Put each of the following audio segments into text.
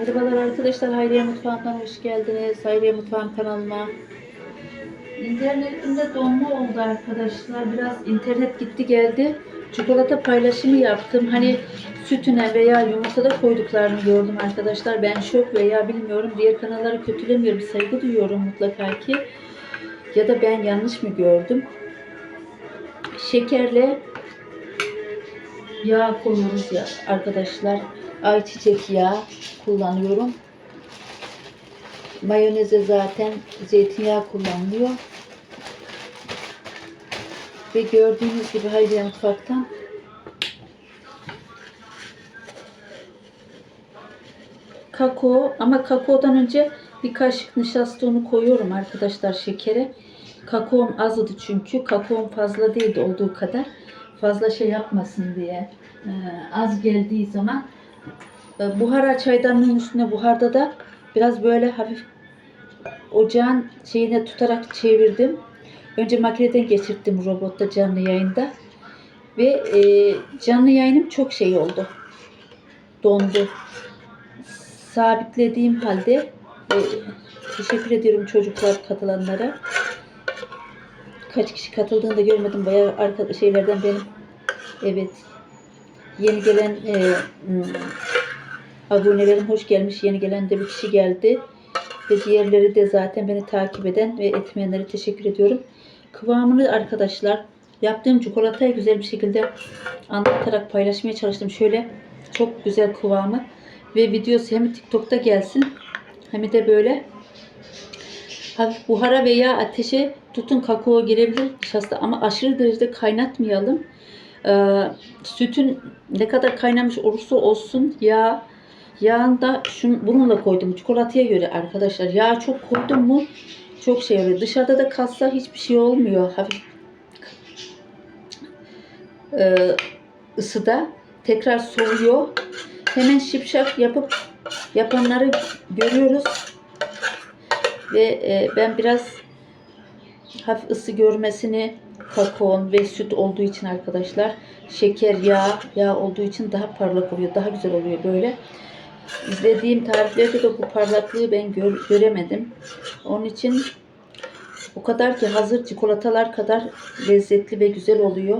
Merhabalar arkadaşlar, Hayriye Mutfağı'ndan hoş geldiniz. Hayriye Mutfağım kanalıma. İnternetimde donma oldu arkadaşlar. Biraz internet gitti geldi. Çikolata paylaşımı yaptım. Hani sütüne veya yumurtada koyduklarını gördüm arkadaşlar. Ben şok veya bilmiyorum. Diğer kanalları kötülemiyorum. Saygı duyuyorum mutlaka ki. Ya da ben yanlış mı gördüm? Şekerle yağ koyuyoruz ya arkadaşlar. Ayçiçek yağı kullanıyorum. Mayoneze zaten zeytinyağı kullanılıyor. Ve gördüğünüz gibi Hayriye Mutfak'tan kakao ama kakaodan önce bir kaşık nişasta unu koyuyorum arkadaşlar şekere. Kakaom azdı çünkü. Kakaom fazla değildi olduğu kadar. Fazla şey yapmasın diye. Ee, az geldiği zaman buhara çaydanlığın üstüne buharda da biraz böyle hafif ocağın şeyine tutarak çevirdim. Önce makineden geçirdim robotta canlı yayında. Ve e, canlı yayınım çok şey oldu. Dondu. Sabitlediğim halde e, teşekkür ediyorum çocuklar katılanlara. Kaç kişi katıldığını da görmedim. Bayağı arka şeylerden benim evet yeni gelen e, abonelerim hoş gelmiş. Yeni gelen de bir kişi geldi. Ve diğerleri de zaten beni takip eden ve etmeyenlere teşekkür ediyorum. Kıvamını arkadaşlar yaptığım çikolatayı güzel bir şekilde anlatarak paylaşmaya çalıştım. Şöyle çok güzel kıvamı ve videosu hem TikTok'ta gelsin hem de böyle hafif buhara veya ateşe tutun kakao girebilir nişasta ama aşırı derecede kaynatmayalım. Ee, sütün ne kadar kaynamış olursa olsun yağ yağını da şun, bununla koydum çikolataya göre arkadaşlar. Yağ çok koydum mu çok şey oluyor. Dışarıda da kalsa hiçbir şey olmuyor. Hafif e, ısıda tekrar soğuyor. Hemen şipşak yapıp yapanları görüyoruz. Ve e, ben biraz hafif ısı görmesini kakaon ve süt olduğu için arkadaşlar şeker, yağ, yağ olduğu için daha parlak oluyor. Daha güzel oluyor böyle. İzlediğim tariflerde de bu parlaklığı ben gör- göremedim. Onun için o kadar ki hazır çikolatalar kadar lezzetli ve güzel oluyor.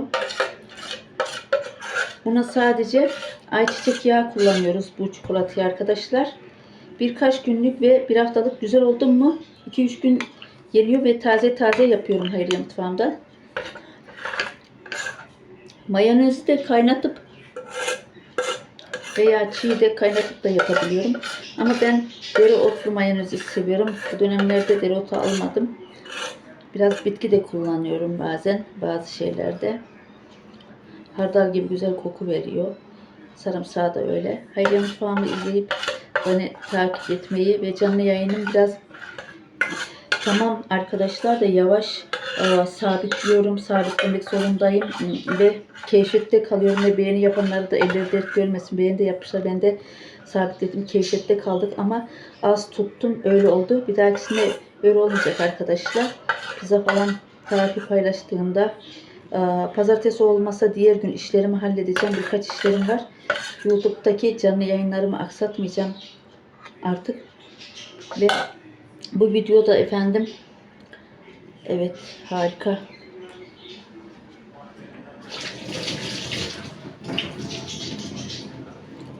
Buna sadece ayçiçek yağı kullanıyoruz bu çikolatayı arkadaşlar. Birkaç günlük ve bir haftalık güzel oldu mu 2-3 gün geliyor ve taze taze yapıyorum Hayriye mutfağımda. Mayonezi de kaynatıp veya çiğ de kaynatıp da yapabiliyorum. Ama ben dereotlu mayonezi seviyorum. Bu dönemlerde dereotu almadım. Biraz bitki de kullanıyorum bazen bazı şeylerde. Hardal gibi güzel koku veriyor. Sarımsağı da öyle. Hayriye Mutfağımı izleyip beni takip etmeyi ve canlı yayınım biraz tamam arkadaşlar da yavaş sabitliyorum. Sabitlemek zorundayım ve keşfette kalıyorum ve beğeni yapanları da elleri dert görmesin. Beğeni de yapmışlar. Ben de sabitledim. Keşfette kaldık ama az tuttum. Öyle oldu. Bir dahakisinde öyle olmayacak arkadaşlar. Pizza falan tarifi paylaştığımda pazartesi olmasa diğer gün işlerimi halledeceğim. Birkaç işlerim var. YouTube'daki canlı yayınlarımı aksatmayacağım artık. Ve bu videoda efendim evet harika.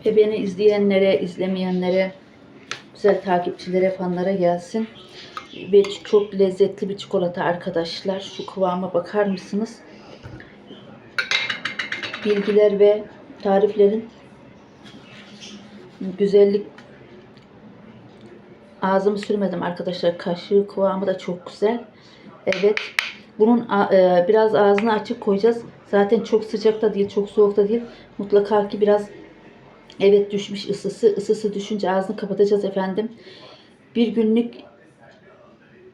Ve beni izleyenlere, izlemeyenlere, güzel takipçilere, fanlara gelsin. Ve çok lezzetli bir çikolata arkadaşlar. Şu kıvama bakar mısınız? Bilgiler ve tariflerin güzellik ağzımı sürmedim arkadaşlar. Kaşığı kıvamı da çok güzel. Evet. Bunun e, biraz ağzını açık koyacağız. Zaten çok sıcak da değil, çok soğuk da değil. Mutlaka ki biraz evet düşmüş ısısı. Isısı düşünce ağzını kapatacağız efendim. Bir günlük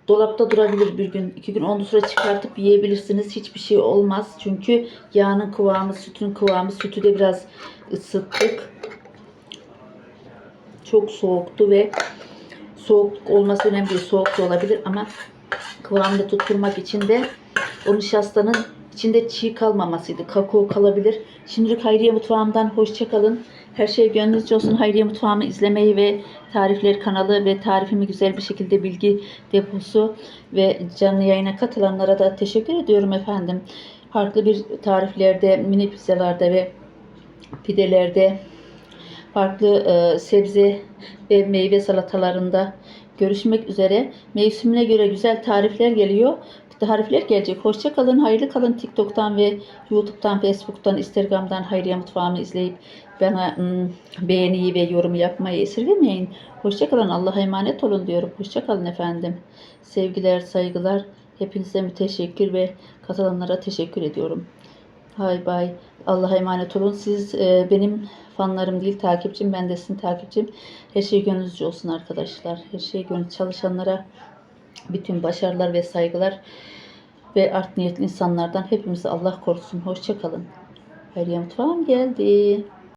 dolapta durabilir bir gün. iki gün ondan sonra çıkartıp yiyebilirsiniz. Hiçbir şey olmaz. Çünkü yağının kıvamı, sütün kıvamı. Sütü de biraz ısıttık. Çok soğuktu ve soğuk olması önemli. Soğuk da olabilir ama kıvamını tutturmak için de o nişastanın içinde çiğ kalmamasıydı. Kakao kalabilir. Şimdilik Hayriye Mutfağımdan hoşça kalın. Her şey gönlünüzce olsun. Hayriye Mutfağımı izlemeyi ve tarifler kanalı ve tarifimi güzel bir şekilde bilgi deposu ve canlı yayına katılanlara da teşekkür ediyorum efendim. Farklı bir tariflerde, mini pizzalarda ve pidelerde, farklı e, sebze ve meyve salatalarında görüşmek üzere. Mevsimine göre güzel tarifler geliyor. Tarifler gelecek. Hoşça kalın, hayırlı kalın. TikTok'tan ve YouTube'dan, Facebook'tan, Instagram'dan Hayriye Mutfağımı izleyip bana ım, beğeniyi ve yorum yapmayı esirgemeyin. Hoşça kalın. Allah'a emanet olun diyorum. Hoşça kalın efendim. Sevgiler, saygılar. Hepinize müteşekkir ve katılanlara teşekkür ediyorum. Hay bay. Allah'a emanet olun. Siz e, benim fanlarım değil, takipçim. Ben de sizin takipçim. Her şey gönlünüzce olsun arkadaşlar. Her şey gönül çalışanlara bütün başarılar ve saygılar ve art niyetli insanlardan hepimizi Allah korusun. Hoşça kalın. Hayriye Mutfağım geldi.